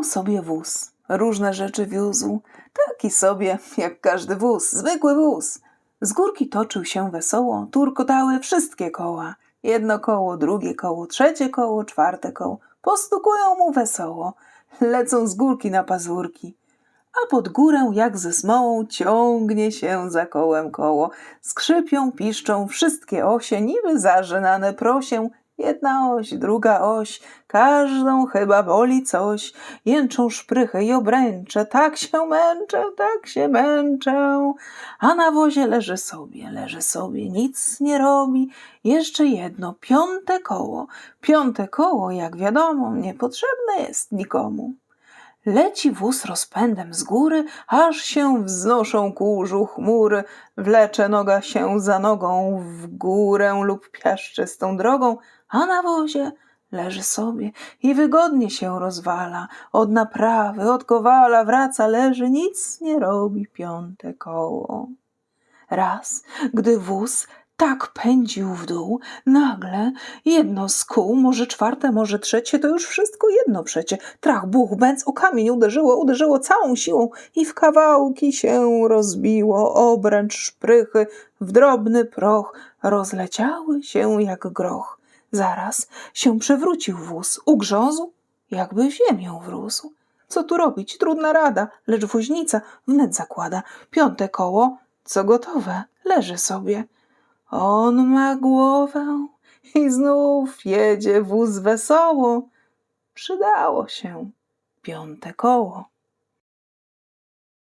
Jechał sobie wóz, różne rzeczy wiózł, taki sobie jak każdy wóz, zwykły wóz. Z górki toczył się wesoło, turkotały wszystkie koła. Jedno koło, drugie koło, trzecie koło, czwarte koło. Postukują mu wesoło, lecą z górki na pazurki. A pod górę jak ze smołą ciągnie się za kołem koło. Skrzypią, piszczą wszystkie osie, niby zażynane prosię. Jedna oś, druga oś, każdą chyba boli coś. Jęczą szprychy i obręcze, tak się męczę, tak się męczę. A na wozie leży sobie, leży sobie, nic nie robi. Jeszcze jedno, piąte koło. Piąte koło, jak wiadomo, niepotrzebne jest nikomu. Leci wóz rozpędem z góry, aż się wznoszą kurzu chmury. Wlecze noga się za nogą w górę lub piaszczystą drogą, a na wozie leży sobie i wygodnie się rozwala. Od naprawy, od kowala wraca, leży, nic nie robi piąte koło. Raz, gdy wóz tak pędził w dół, nagle jedno z kół, może czwarte, może trzecie, to już wszystko jedno przecie. Trach, buch, bęc o kamień uderzyło, uderzyło całą siłą i w kawałki się rozbiło. Obręcz, szprychy, w drobny proch rozleciały się jak groch. Zaraz się przewrócił wóz, ugrzązł, jakby w ziemię wrósł. Co tu robić? Trudna rada, lecz woźnica wnet zakłada. Piąte koło, co gotowe, leży sobie. On ma głowę i znów jedzie wóz wesoło. Przydało się piąte koło.